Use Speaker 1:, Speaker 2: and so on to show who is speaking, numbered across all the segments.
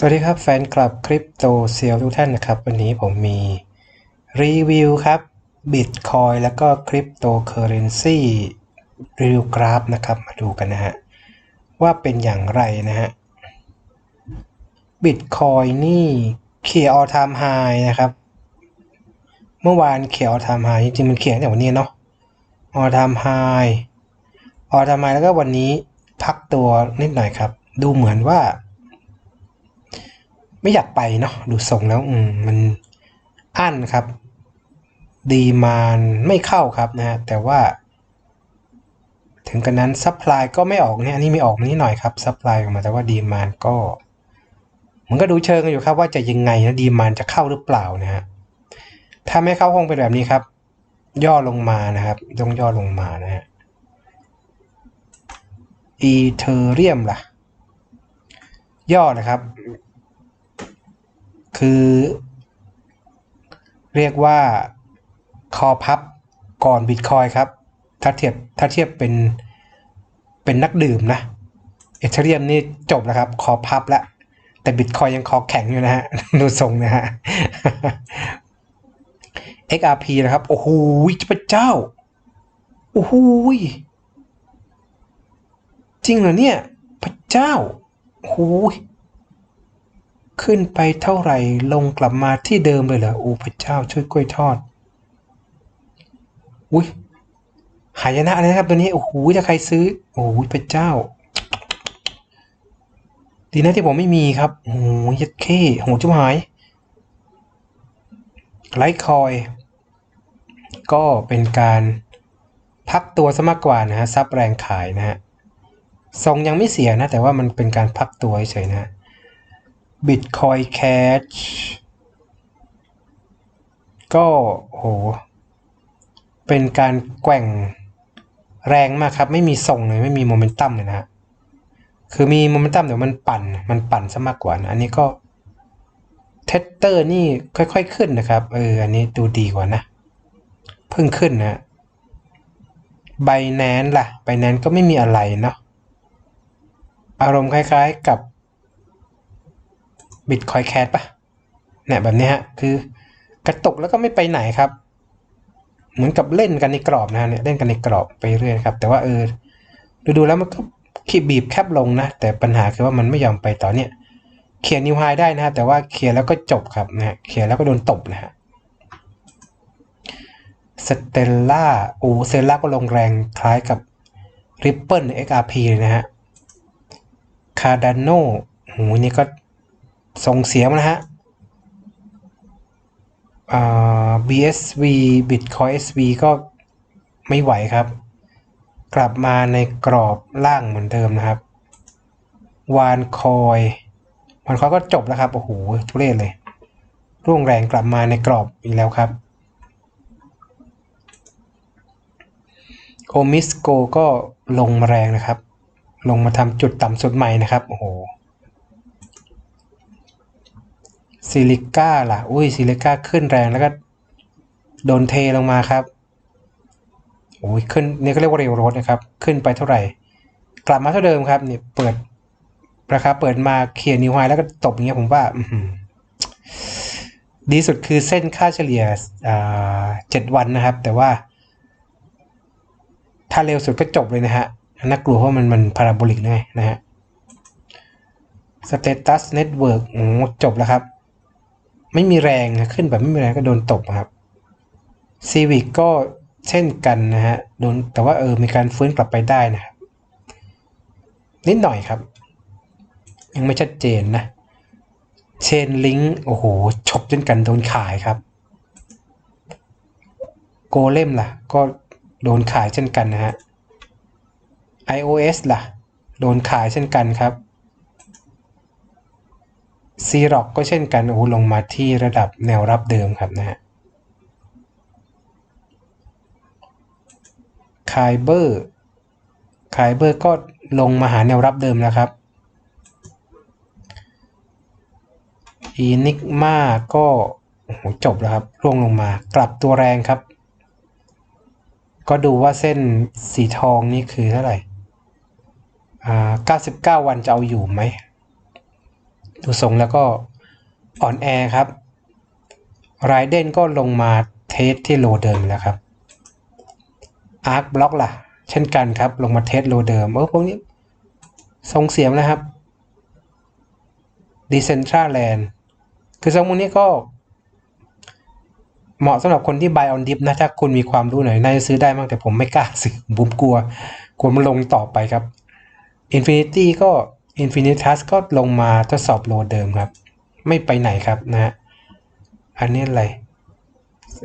Speaker 1: สวัสดีครับแฟนคลับคริปโตเซียลทุกท่านนะครับ วันนี้ผมมีรีวิวครับบิตคอยแล้วก็คริปโตเคอเรนซีรีวิวกราฟนะครับมาดูกันนะฮะ ว่าเป็นอย่างไรนะฮะบิตคอยนี่เขียร์ออทามไฮนะครับ เมื่อวานเขียร์ออทามไฮจริงๆมันเขียร์ตั้งแต่วันนี้เนาะออทามไฮออทามไฮแล้วก็วันนี้พักตัวนิดหน่อยครับ ดูเหมือนว่า ไม่อยากไปเนาะดูทรงแล้วอืมมันอั้นครับ ดีมานไม่เข้าครับนะฮะแต่ว่า ถึงกันนั้นซัพพลายก็ไม่ออกเนี่ยอันนี้ไม่ออกนิดหน่อยครับซัพพลายออกมาแต่ว่าดีมานก็มันก็ดูเชิงกันอยู่ครับว่าจะยังไงนะดีมานจะเข้าหรือเปล่านะฮะถ้าไม่เข้าคงเป็นแบบนี้ครับ ย่อลงมานะครับต้องย่อลงมานะฮะอีเทอเรียมล่ะ ย่อนะครับ คือ เรียกว่าคอพับก่อนบิตคอยครับ ถ้าเทียบถ้าเทียบเป็นเป็นนักดื่มนะเอเธเรียมนี่จบแล้วครับ คอพับแล้วแต่บิตคอยยังคอแข็งอยู่นะฮะ ดูทรงนะฮะ XRP นะครับ โอ้โหพระเจ้า โอ้โหจริงเหรอเนี่ย พระเจ้าโอ้โห ขึ้นไปเท่าไหร่ลงกลับมาที่เดิมเลยเหรอโอ้พระเจ้าช่วยกล้วยทอดอุ้ยหายนะเลยนะครับตัวนี้โอ้โหจะใครซื้อโอ้โหพระเจ้า ดีนะที่ผมไม่มีครับโอ้โหยัดเข้โหจุ๊บหายไลท์คอยก็เป็นการพักตัวซะมากกว่านะฮะซับแรงขายนะฮะทรงยังไม่เสียนะ แต่ว่ามันเป็นการพักตัวเฉยๆนะ Bitcoin Cash ก็โห เป็นการแกว่งแรงมากครับ ไม่มีทรงเลย ไม่มีโมเมนตัมเลยนะฮะคือมีโมเมนตัมเดี๋ยวมันปั่น มันปั่นซะมากกว่านะอันนี้ก็เทสเตอร์นี่ค่อยๆขึ้นนะครับ เออ อันนี้ดูดีกว่านะ เพิ่งขึ้นนะไบแนนล่ะไบแนนก็ไม่มีอะไรเนาะอารมณ์คล้ายๆกับ บิตคอยแคสปะเนี่ยแบบนี้ฮะคือกระตุกแล้วก็ไม่ไปไหนครับ เหมือนกับเล่นกันในกรอบนะเนี่ยเล่นกันในกรอบไปเรื่อยครับ แต่ว่าเออดูดูแล้วมันก็ขีดบีบแคบลงนะ แต่ปัญหาคือว่ามันไม่ยอมไปต่อเนี่ยเขียนนิวไฮได้นะฮะแต่ว่าเขียนแล้วก็จบครับนะฮะเขียนแล้วก็โดนตบนะฮะสเตลล่าโอ้เซลล่าก็ลงแรงคล้ายกับ Ripple XRP เลยนะฮะ Cardano โหนี่ก็ ส่งเสียงนะฮะ BSV Bitcoin SV ก็ไม่ไหวครับ กลับมาในกรอบล่างเหมือนเดิมนะครับ วานคอย วานคอยก็จบแล้วครับ โอ้โห ทุเรศเลย ร่วงแรงกลับมาในกรอบอีกแล้วครับ โอมิสโกก็ลงมาแรงนะครับ ลงมาทำจุดต่ำสุดใหม่นะครับ โอ้โห ซิลิก้าล่ะ อุ้ยซิลิก้าขึ้นแรงแล้วก็โดนเทลงมาครับโอ้ยขึ้นนี่ก็เรียกว่าเร็วรถนะครับ ขึ้นไปเท่าไหร่ กลับมาเท่าเดิมครับเนี่ยเปิดราคาเปิดมาเคลียร์นิวไฮแล้วก็ตบอย่างเงี้ยผมว่าดีสุดคือเส้นค่าเฉลี่ยเจ็ดวันนะครับ แต่ว่า ถ้าเร็วสุดก็จบเลยนะฮะน่ากลัวเพราะมันมันพาราโบลิกเลยนะฮะสเตตัสเน็ตเวิร์กโอ้จบแล้วครับ ไม่มีแรงนะขึ้นแบบไม่มีแรงก็โดนตบครับซีวิกก็เช่นกันนะฮะโดนแต่ว่าเออมีการฟื้นกลับไปได้นะครับนิดหน่อยครับ ยังไม่ชัดเจนนะ เชนลิงโอ้โหฉกจนกันโดนขายครับ โกเล่มล่ะ ก็โดนขายเช่นกันนะฮะ iOS ล่ะ โดนขายเช่นกันครับ ซีร็อกก็เช่นกันโอ้ลงมาที่ระดับแนวรับเดิมครับนะฮะคายเบอร์คายเบอร์ก็ลงมาหาแนวรับเดิมแล้วครับอีนิกมาก็โอ้โหจบแล้วครับร่วงลงมากลับตัวแรงครับ ก็ดูว่าเส้นสีทองนี่คือเท่าไหร่อ่า99 วันจะเอาอยู่ไหม ดูทรงแล้วก็อ่อนแอครับไรเดนก็ลงมาเทสที่โลเดิมแล้วครับอาร์คบล็อกล่ะ เช่นกันครับ ลงมาเทสโลเดิมเออพวกนี้ทรงเสียงนะครับดีเซนทราแลนด์คือทรงพวกนี้ก็ เหมาะสำหรับคนที่ buy on dip นะ ถ้าคุณมีความรู้หน่อยน่าจะซื้อได้มั้งแต่ผมไม่กล้าซื้อผมกลัว กลัวมันลงต่อไปครับ Infinity ก็ Infinitas ก็ลงมาทดสอบโหลดเดิมครับ ไม่ไปไหนครับนะฮะอันนี้อะไร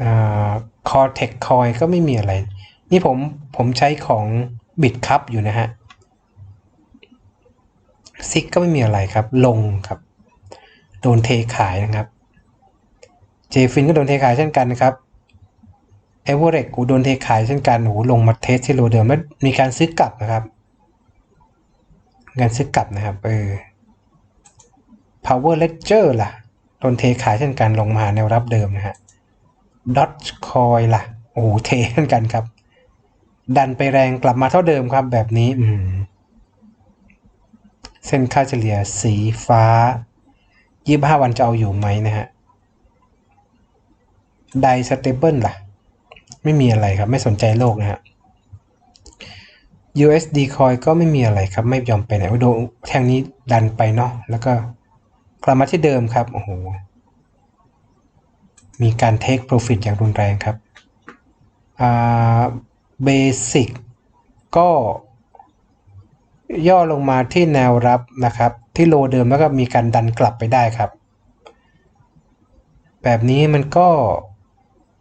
Speaker 1: อ่า Cortex Coin ก็ไม่มีอะไร นี่ผมผมใช้ของ Bitcup อยู่นะฮะซิกก็ไม่มีอะไรครับ ลงครับ โดนเทขายนะครับเจฟินก็โดนเทขายเช่นกันนะครับเอเวอร์เรกกูโดนเทขายเช่นกันโหลงมาเทสที่โลเดิมแล้วมีการซื้อกลับนะครับ การซื้อกลับนะครับ เออ power ledger ล่ะโดนเทขายเช่นกันลงมาแนวรับเดิมนะฮะ dot coin ล่ะ โอ้โหเทเช่นกันครับ ดันไปแรงกลับมาเท่าเดิมครับแบบนี้ อืมเส้นค่าเฉลี่ยสีฟ้า 25 วันจะเอาอยู่ไหมนะฮะไดสเตเบิลล่ะ ไม่มีอะไรครับ ไม่สนใจโลกนะฮะ USD coin ก็ไม่มีอะไรครับ ไม่ยอมไปไหนโอ้โดแท่งนี้ดันไปเนาะแล้วก็กลับมาที่เดิมครับ โอ้โห มีการ take profit อย่างรุนแรงครับอ่า basic ก็ย่อลงมาที่แนวรับนะครับ ที่โลเดิมแล้วก็มีการดันกลับไปได้ครับ แบบนี้มันก็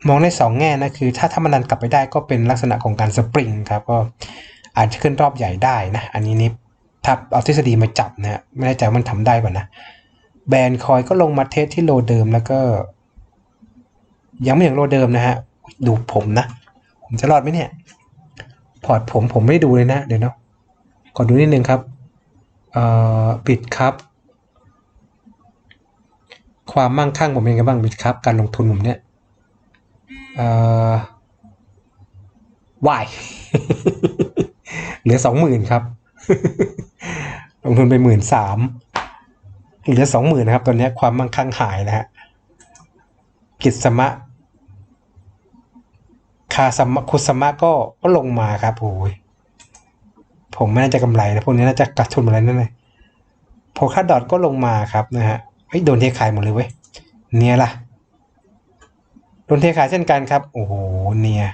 Speaker 1: มองได้สองแง่นะคือ ถ้าถ้ามันดันกลับไปได้ก็เป็นลักษณะของการสปริงครับก็ อาจจะขึ้นรอบใหญ่ได้นะ อันนี้นี่ถ้าเอาทฤษฎีมาจับนะไม่แน่ใจมันทำได้ป่ะนะ แบรนด์คอยก็ลงมาเทสที่โลเดิมแล้วก็ ยังไม่ถึงโลเดิมนะฮะ ดูผมนะ ผมจะรอดไหมเนี่ย พอร์ตผมผมไม่ได้ดูเลยนะ เดี๋ยวนะขอดูนิดนึงครับ เอ่อปิดครับ ความมั่งคั่งผมเป็นไงบ้างปิดครับ การลงทุนผมเนี่ย เอ่อวาย เหลือสองหมื่นครับ ลงทุนไปหมื่นสามเหลือสองหมื่นนะครับตอนนี้ความมั่งคั่งหายนะฮะกิจสมะคาสมะคุสมะก็ก็ลงมาครับโอ้ยผมไม่น่าจะกำไรนะพวกนี้น่าจะกัดทุนหมดแนั่นเลยโพคาดอทก็ลงมาครับนะฮะเฮ้ยโดนเทขายหมดเลยเว้ยเนี่ยล่ะโดนเทขายเช่นกันครับ โอ้โหเนี่ย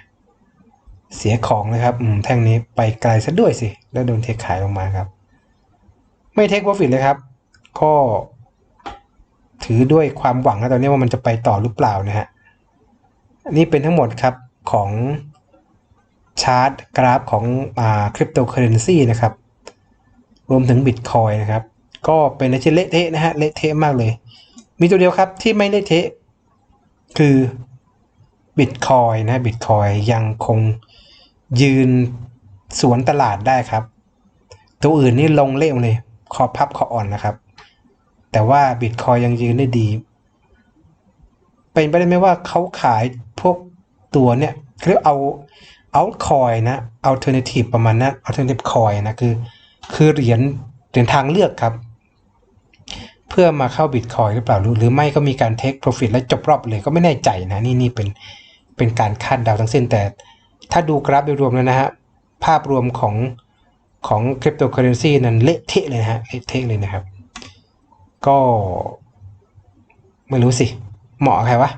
Speaker 1: เสียของเลยครับอืมแท่งนี้ไปไกลซะด้วยสิ แล้วโดนเทคขายลงมาครับ ไม่เทคโปรฟิตเลยครับ ก็ถือด้วยความหวังนะตอนนี้ว่ามันจะไปต่อหรือเปล่านะฮะนนี้เป็นทั้งหมดครับของชาร์ตกราฟของอ่าคริปโตเคอเรนซีนะครับ รวมถึงบิตคอยนะครับ ก็เป็นอะไรที่เละเทะนะฮะเละเทะมากเลย มีตัวเดียวครับที่ไม่เละเทะคือบิตคอยนะบิตคอยยังคง ยืนสวนตลาดได้ครับ ตัวอื่นนี่ลงเละหมดเลย คอพับคออ่อนนะครับ แต่ว่าบิตคอยยังยืนได้ดี เป็นไปได้ไหมว่าเขาขายพวกตัวเนี่ยเรียกเอาเอาคอยนะ alternative ประมาณนั้น alternative coin นะคือ คือเหรียญเหรียญทางเลือกครับ เพื่อมาเข้าบิตคอยหรือเปล่าหรือไม่ก็มีการ take profit แล้วจบรอบเลยก็ไม่แน่ใจนะ นี่นี่เป็นเป็นการคาดเดาทั้งสิ้นแต่ ถ้าดูกราฟโดยรวมแล้วนะฮะภาพรวมของของคริปโตเคอเรนซีนั้นเละเทะเลยฮะเละเทะเลยนะครับ ก็ไม่รู้สิ เหมาะใครวะ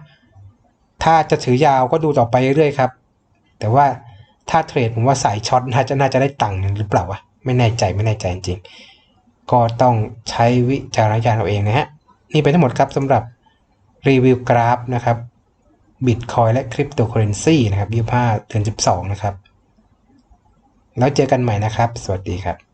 Speaker 1: ถ้าจะถือยาวก็ดูต่อไปเรื่อยๆครับ แต่ว่าถ้าเทรดผมว่าสายช็อตน่าจะน่าจะได้ตังค์หรือเปล่าวะไม่แน่ใจไม่แน่ใจจริงๆ ก็ต้องใช้วิจารณญาณเอาเองนะฮะ นี่เป็นทั้งหมดครับสำหรับรีวิวกราฟนะครับ บิตคอยและคริปโตเคอเรนซีนะครับ25เดือน12นะครับ แล้วเจอกันใหม่นะครับ สวัสดีครับ